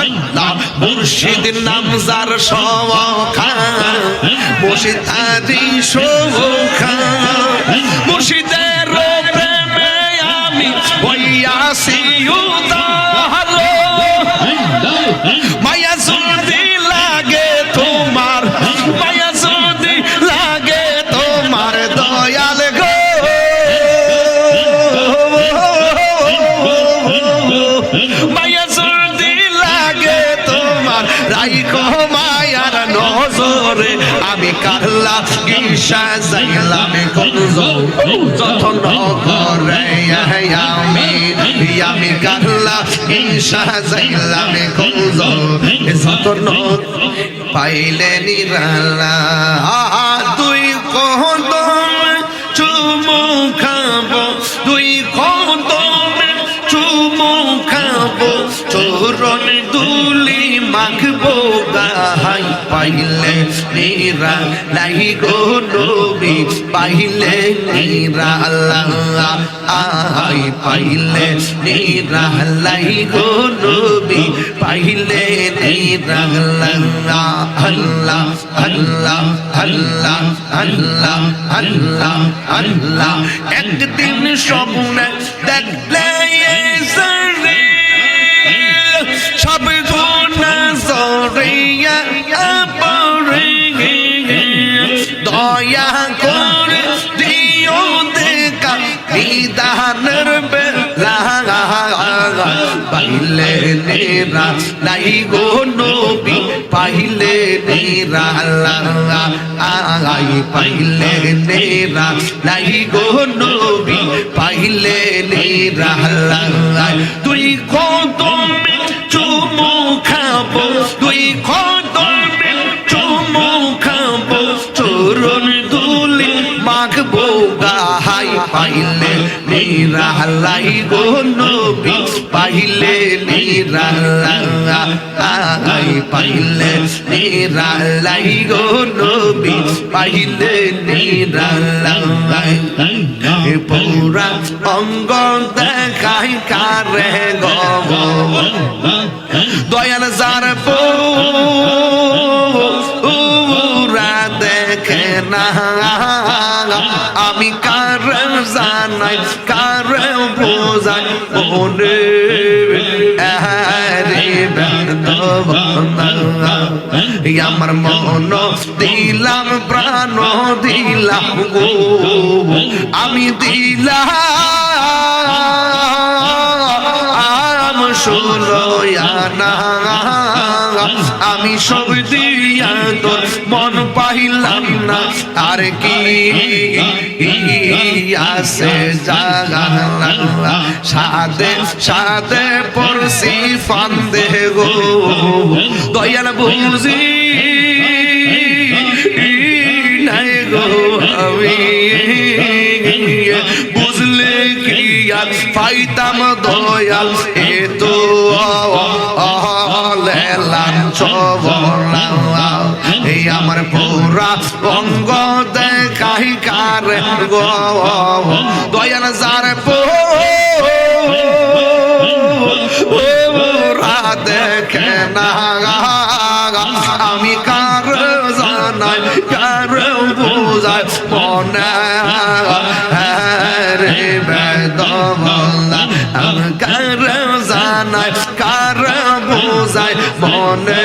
আল্লাহ মুর্শিদ নাম যার সখা মুর্শিদ আদি মুর্শিদের প্রেমে আমি হইয়াছি নজরে আমি কাল্লা গিসা যাইলাম কঞ্জ যতন করে আমি আমি কাল্লা গিসা যাইলাম কঞ্জ যতন পাইলে নিরালা। দুই কদম চুমু খাব খাব চোরন দুলি মাখবো, গাহাই পাইলে নিরা লাই গো নবী, পাইলে নিরা আল্লাহ আই পাইলে নিরা লাই গো নবী, পাইলে নিরা আল্লাহ আল্লাহ আল্লাহ আল্লাহ আল্লাহ আল্লাহ আল্লাহ। একদিন স্বপ্নে দেখলে সব গুণা সরিয়া পাইলে নেরা লাই গো নবী পাইলে নেরা আই পাইলে নেরা লাই গো নবী পাইলে নেরা তুই কদমে চুমু খাব তুই কদমে চুমু খাব চরণ দুলি নিরালাই গো নবী, পাইলে নিরালাই পাইলে নিরালাই গো নবী, পাইলে নিরালাই। পুরা অঙ্গ দেখাই কারে গো। দয়াল যার পুরা দেখে না। আমি কার জানাই আমার মন দিলাম প্রাণ দিলাম গো। আমি দিলাম সুলয়ানা আমি সব দিয়া তোর মন পাইলাম না আর কি আছে? জাগা সাদে সাদে পড়ছি ফান্দে গো। দয়াল বুঝি নাই গো আমি। বুঝলে কি আর পাইতাম দয়াল? এ তো লেলাম এই আমার পুরা অঙ্গ দেখাই কার গো? দয়াল যার পুরা দেখে না। আমি কার জানাই, কার বোঝাই? মনে রে আমি কার জানাই, কার বোঝাই? মনে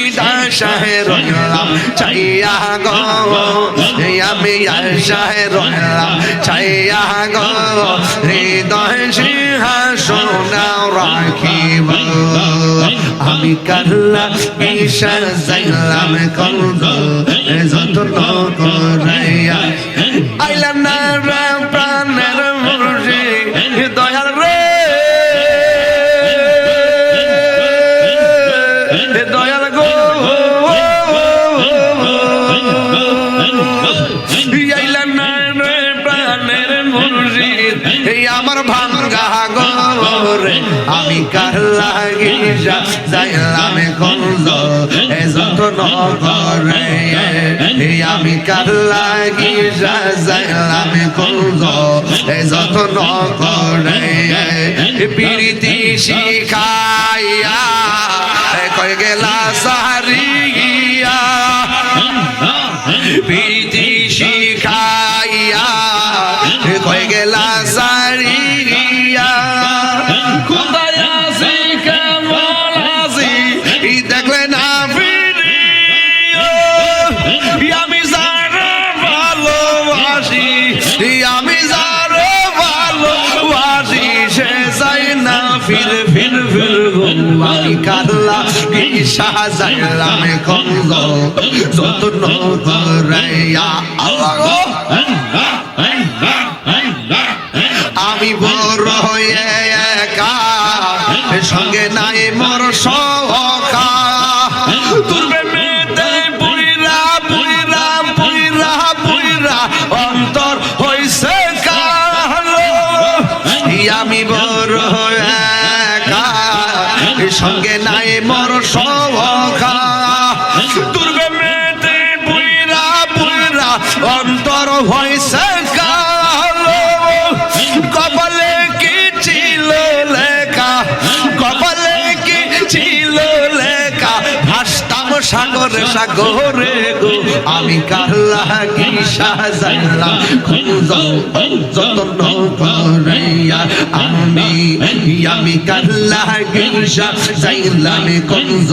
শাহের চাইয়া গো আমি আশায় রইলাম চাইয়া গো হৃদয় সিংহাসন রাখিব আমি কাল্লা ঈশা যাইলাম কলব যত্ন করাইয়া আইলা না ধরে আমি কার লাগি যাইলাম করব যত্ন করে প্রীতি শিখাইয়া কয়ে গেলা কাল্লা সাজাইলাম কঙ্গ যত্ন করাইয়া আল্লাহ অন্তর ভয় সাগরে সাগরে গো, আমি কাল্লা কি সাজাইলাম খুঁজ যত্ন করাইয়া আমি আমি কাল্লা কি সাজাইলাম কুঞ্জ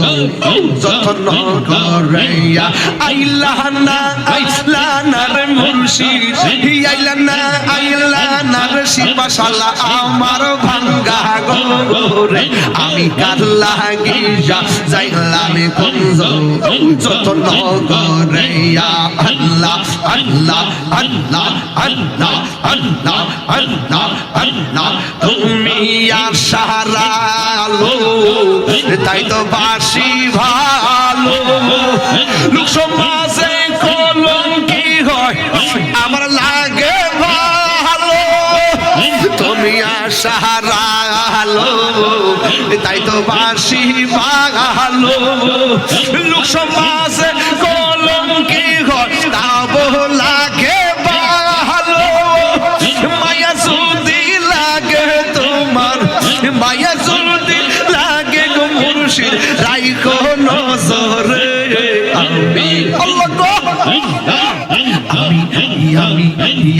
যত্ন করাইয়া। আইলা না আইলা না রে মুর্শিদ, আইলা না আইলা না রে শিবাশালা আমার ভাঙ্গা গোরে আমি কাল্লা গিজা যাইলাম কুঞ্জ করাইয়া আল্লাহ আল্লাহ আল্লাহ আল্লাহ আল্লাহ আল্লাহ আল্লাহ। তুমি আর সাহারা তাই তো বাসি ভালো। লোক সমাজে কলম কি হয়, আমার লাগে ভালো। তুমি আশাহারা আলো তাই তো বাসি ভালো লোক সমাজে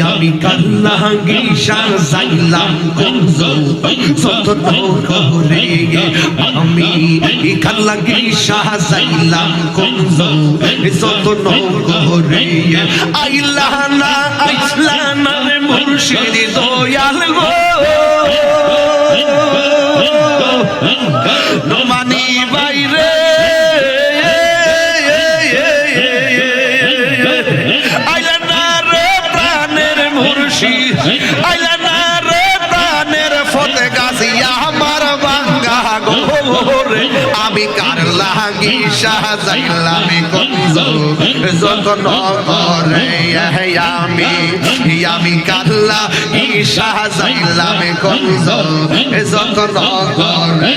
আমি কাল্লাহাঙ্গি শাহ সাইলাম কমজো সতত করে আমি কাল্লাহাঙ্গি শাহ সাইলাম কমজো সতত করে আইলাহ না আইলা না রে মুর্শিদ দয়াল গো নমানি বাইরে আমি কার লাগি সাজাইলাম কুঞ্জ যতন করে আমি আমি কার লাগি সাজাইলাম কুঞ্জ যতন করে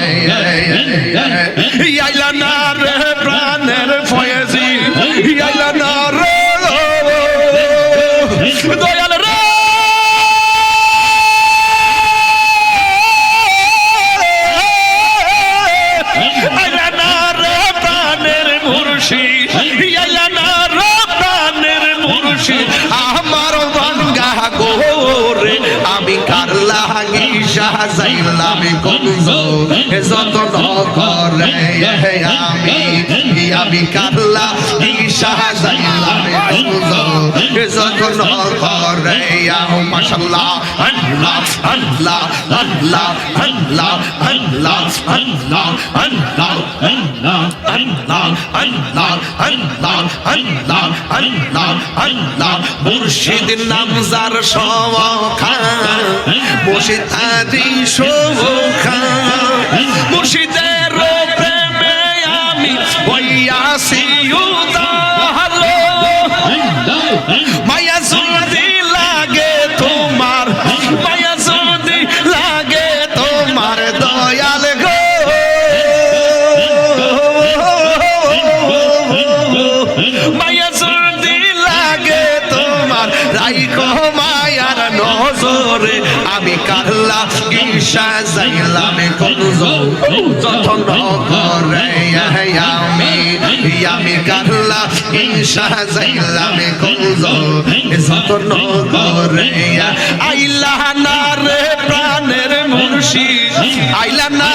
আইলা না রে প্রাণের সাজাইলাম কুঞ্জ যতন করে আমি আমি কার লাগি সাজাইলাম কুঞ্জ যতন করে মাশাল্লাহ আল্লাহ আল্লাহ মুর্শিদ নাম যার সবখা মুর্শিদ আদি শোভা মুর্শিদ আমি কারলা ঈশা যাইলাম কলজ যতন করে আমি। আমি কারলা ঈশা যাইলাম কলজ যতন করে আইলা না রে প্রাণের মুর্শিদ। আইলা না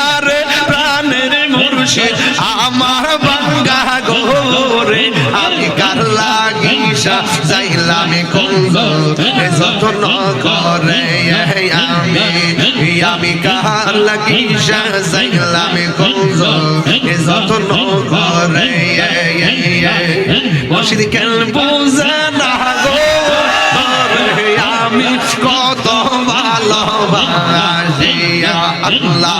যতন করে আমি আমি কার লাগিসা যাইলাম কলজ যতন করে মুর্শিদ কেন বুঝে না গো আমি কত ভালোবাসি আল্লাহ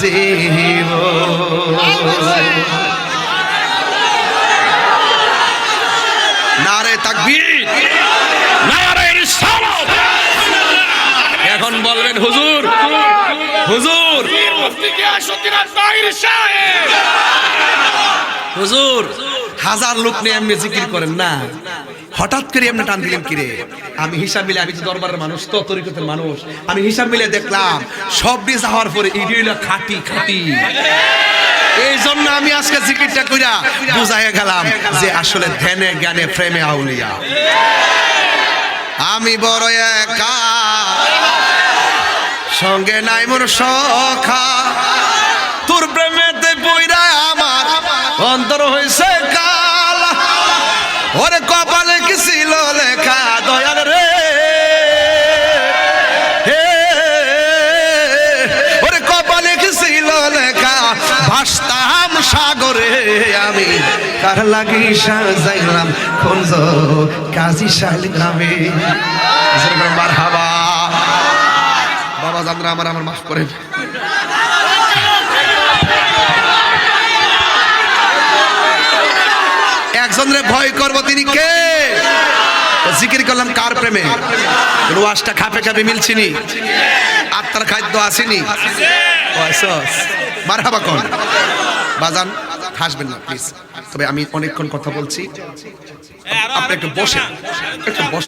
জীব নারে তাকবীর। নারে রিসালাত এখন বলবেন হুজুর। হুজুর। হুজুর। হাজার লোক নিয়ে এমনি জিকির করেন না। হঠাৎ করে এমনি টান দিলেন কিরে? আমি হিসাব মিলে, আমি তো দরবারের মানুষ, তো তরিকতের মানুষ। আমি হিসাব মিলে দেখলাম, সব ডিস হওয়ার পরে ইডি হইল খাটি খাটি। এই জন্য আমি আজকে জিকিরটা কইরা বুঝাইয়া গেলাম যে আসলে ধ্যানে, জ্ঞানে, প্রেমে আউলিয়া। আমি বড় একা, সঙ্গে নাই মোর সখা। তোর প্রেমেতে বইরা আমার অন্তর হইছে কাল। ওরে কপালে কি ছিল লেখা দয়াল রে। ওরে কপালে কি ছিল লেখা? ভাসতাম সাগরে আমি। কার লাগি সাজাইলাম খঞ্জ কাজী শাল গ্রামে হাবা বাবা, জানরা আমার আমার মাফ করেন। একজনের ভয় করব, তিনি কে? জিকির করলাম কার প্রেমে? রোয়াসটা খাপে খাপে মিলছিনি। আত্মার খাদ্য আসেনি। মারহাবা কন বাজান হাসবেন না প্লিজ তবে আমি অনেকক্ষণ কথা বলছি। আপনি একটু বসে একটু বসে